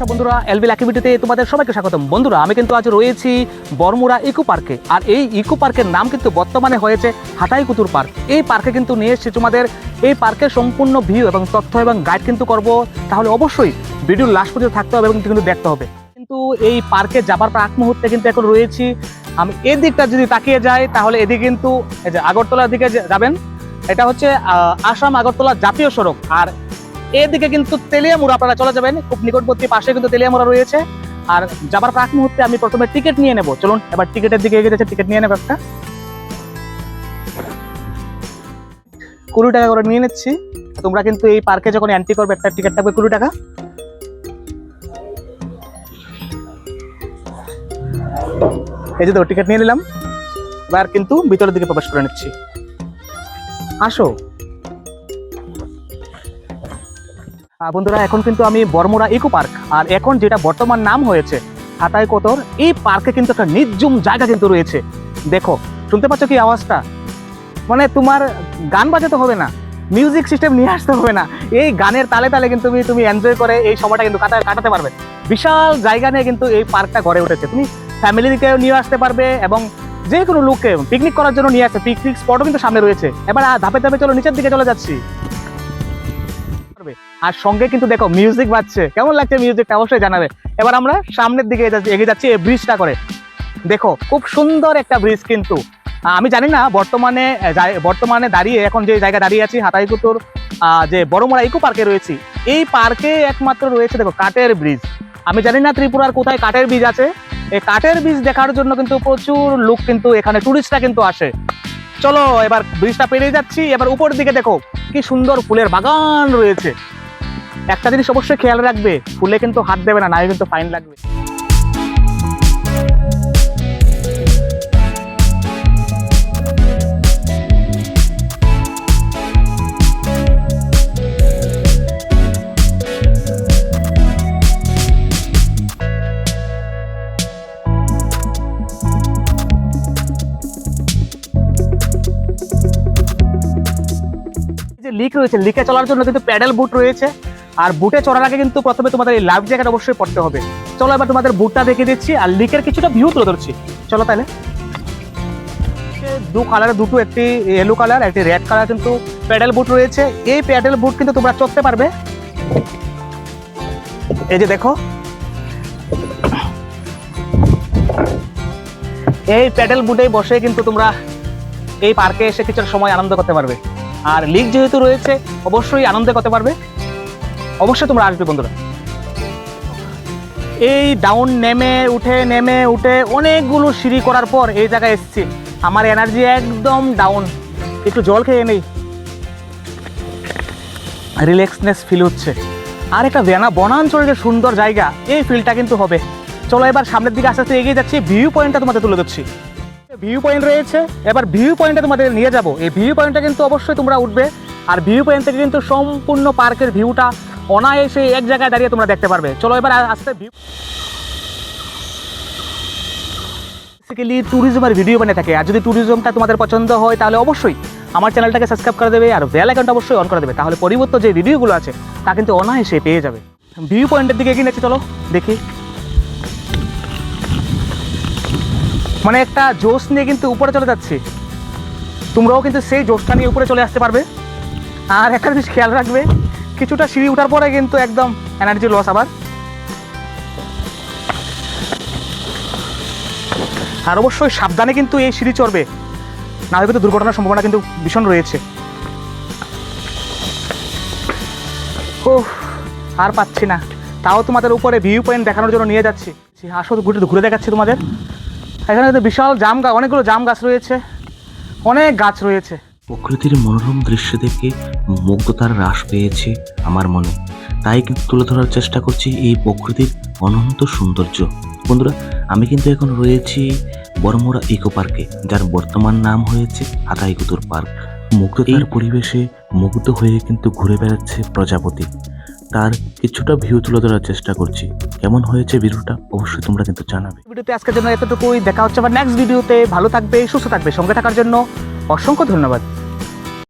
নমস্কার বন্ধুরা, এলবি অ্যাক্টিভিটিতে তোমাদের সবাইকে স্বাগতম। বন্ধুরা, আমি কিন্তু আজ রয়েছি বরমুড়া ইকো পার্কে, আর এই ইকো পার্কের নাম কিন্তু বর্তমানে হয়েছে হাটাই কুতুর পার্ক। এই পার্কে কিন্তু নিয়ে এসেছি তোমাদের, এই পার্কের সম্পূর্ণ ভিউ এবং তথ্য এবং গাইড কিন্তু করব। তাহলে অবশ্যই ভিডিওর লাস্ট পর্যন্ত থাকতে হবে এবং কিন্তু দেখতে হবে। কিন্তু এই পার্কে যাবার প্রাক মুহূর্তে কিন্তু এখন রয়েছি। আমি এদিকটা যদি তাকিয়ে যাই, তাহলে এদিকে কিন্তু এই যে আগরতলার দিকে যাবেন, এটা হচ্ছে আসাম আগরতলা জাতীয় সড়ক। আর এদিকে কিন্তু তেলিয়ামুড়া, আপনারা চলে যাবেন খুব নিকটবর্তী পাশে কিন্তু তেলিয়ামুড়া রয়েছে। আর যাবার প্রাক মুহূর্তে আমি প্রথমে টিকিট নিয়ে নেব। চলুন, এবার টিকিটের দিকে এগিয়ে যাচ্ছে টিকিট নিয়ে নেব একটা। কুড়ি টাকা করে নিয়ে নিচ্ছি। তোমরা কিন্তু এই পার্কে যখন এন্ট্রি করবে, একটা টিকিট থাকবে কুড়ি টাকা। এই যে তো টিকিট নিয়ে নিলাম। এবার কিন্তু ভিতরের দিকে প্রবেশ করে নিচ্ছি। আসো। বন্ধুরা, এখন কিন্তু আমি বর্মরা ইকো পার্ক। আর এখন যেটা বর্তমান নাম হয়েছে, হাতাই কোতর, এই পার্কে কিন্তু একটা নির্জুম জায়গা কিন্তু রয়েছে। দেখো, শুনতে পাচ্ছ কি আওয়াজটা? মানে তোমার গান বাজাতে হবে না, মিউজিক সিস্টেম নিয়ে আসতে হবে না। এই গানের তালে তালে কিন্তু তুমি তুমি এনজয় করে এই সময়টা কিন্তু কাটা কাটাতে পারবে। বিশাল জায়গা নিয়ে কিন্তু এই পার্কটা গড়ে উঠেছে। তুমি ফ্যামিলিকেও নিয়ে আসতে পারবে এবং যে কোনো লোককে পিকনিক করার জন্য নিয়ে আসছে পিকনিক স্পটও কিন্তু সামনে রয়েছে। এবার ধাপে ধাপে চলো, নিচের দিকে চলে যাচ্ছি। আর সঙ্গে কিন্তু দেখো মিউজিক বাজছে। কেমন লাগছে মিউজিকটা অবশ্যই জানাবে। এবার আমরা সামনের দিকে এগিয়ে যাচ্ছি- এই ব্রিজটা করে। দেখো, খুব সুন্দর একটা ব্রিজ কিন্তু। আমি জানি না, বর্তমানে বর্তমানে দাঁড়িয়ে, এখন যে জায়গায় দাঁড়িয়ে আছি, হাতাইকুতুর যে বড়মরা ইকো পার্কে রয়েছি, এই পার্কে একমাত্র রয়েছে দেখো, কাঠের ব্রিজ আমি জানি না ত্রিপুরার কোথায় কাঠের ব্রিজ আছে। এই কাঠের ব্রিজ দেখার জন্য কিন্তু প্রচুর লোক কিন্তু এখানে টুরিস্টরা কিন্তু আসে। চলো, এবার ব্রিজটা পেরিয়ে যাচ্ছি। এবার উপর দিকে দেখো কি সুন্দর ফুলের বাগান রয়েছে। একটা জিনিস অবশ্যই খেয়াল রাখবে, ফুলে কিন্তু হাত দেবে না নাই কিন্তু ফাইন লাগবে। লিক রয়েছে। লিকে চলার জন্য কিন্তু প্যাডেল বুট রয়েছে। আর বুটে চড়ার আগে কিন্তু প্রথমে তোমাদের এই লাইফ জ্যাকেট অবশ্যই পড়তে হবে। চলো এবার তোমাদের বুটটা দেখে দিচ্ছি, আর লিকের কিছুটা ভিউ তুলে ধরছি। চলো তাহলে। দু কালারের দুটো, একটি ইয়েলো কালার একটি রেড কালার কিন্তু প্যাডেল বুট রয়েছে। এই প্যাডেল বুট কিন্তু তোমরা চড়তে পারবে। এই যে দেখো। এই প্যাডেল বুটেই বসে কিন্তু তোমরা এই পার্কে এসে কিছুটা সময় আনন্দ করতে পারবে। আর লিগ যেহেতু রয়েছে, অবশ্যই আনন্দে করতে পারবে। অবশ্যই তোমরা আসবে বন্ধুরা। এই ডাউন নেমে, উঠে নেমে, উঠে অনেকগুলো সিঁড়ি করার পর এই জায়গায় এসেছি। আমার এনার্জি একদম ডাউন একটু জল খেয়ে নেই। রিল্যাক্সনেস ফিল হচ্ছে। আর একটা বেনা, বনাঞ্চলের যে সুন্দর জায়গা, এই ফিলটা কিন্তু হবে। চলো এবার সামনের দিকে আস্তে আস্তে এগিয়ে যাচ্ছি ভিউ পয়েন্টটা তোমাদের তুলে ধরছি। ভিউ পয়েন্ট রয়েছে, এবার ভিউ পয়েন্টে তোমাদের নিয়ে যাব। এই ভিউ পয়েন্টটা কিন্তু অবশ্যই তোমরা উঠবে। আর ভিউ পয়েন্ট থেকে কিন্তু সম্পূর্ণ পার্কের ভিউটা অনায়াসে এক জায়গায় দাঁড়িয়ে তোমরা দেখতে পারবে। চলো এবার আস্তে ভিউ বেসিক্যালি ট্যুরিজমের ভিডিও বানিয়ে থাকে। আর যদি ট্যুরিজমটা তোমাদের পছন্দ হয়, তাহলে অবশ্যই আমার চ্যানেলটাকে সাবস্ক্রাইব করে দেবে আর বেল অ্যাকাউন্ট অবশ্যই অন করে দেবে। তাহলে পরিবর্তন যে ভিডিওগুলো আছে, তা কিন্তু অনায়াসে পেয়ে যাবে। ভিউ পয়েন্টের দিকে এগিয়ে চলো দেখি। মানে একটা জোশ নিয়ে কিন্তু উপরে চলে যাচ্ছি। তোমরাও কিন্তু সেই জোশটা নিয়ে উপরে চলে আসতে পারবে। আর একটা জিনিস খেয়াল রাখবে, কিছুটা সিঁড়ি ওঠার পরে কিন্তু একদম এনার্জি লস আবার। আর অবশ্যই সাবধানে কিন্তু এই সিঁড়ি চড়বে। না হলে কিন্তু দুর্ঘটনার সম্ভাবনা কিন্তু ভীষণ রয়েছে। ও আর পাচ্ছি না। তাও তোমাদের উপরে ভিউ পয়েন্ট দেখানোর জন্য নিয়ে যাচ্ছি। আসো ঘুরে ঘুরে দেখাচ্ছি তোমাদের। এখানে তো বিশাল জাম গাছ অনেকগুলো জাম গাছ রয়েছে। অনেক গাছ রয়েছে। প্রকৃতির মনোরম দৃশ্য দেখে মুগ্ধতার হ্রাস পেয়েছে আমার মনে। তাই কিন্তু তুলে ধরার চেষ্টা করছি এই প্রকৃতির অনন্ত সৌন্দর্য। বন্ধুরা আমি কিন্তু এখন রয়েছি বড়মোড়া ইকো পার্কে যার বর্তমান নাম হয়েছে আতাইকুতুর পার্ক। মুগ্ধতার পরিবেশে মুগ্ধ হয়ে কিন্তু ঘুরে বেড়াচ্ছে প্রজাপতি। তার কিছুটা ভিউ তুলে ধরার চেষ্টা করছি। কেমন হয়েছে ভিডিওটা অবশ্যই তোমরা কিন্তু জানাবে। ভিডিওতে আজকের জন্য এতটুকুই। দেখা হচ্ছে আবার নেক্সট ভিডিওতে ভালো থাকবে, সুস্থ থাকবে, সঙ্গে থাকার জন্য অসংখ্য ধন্যবাদ।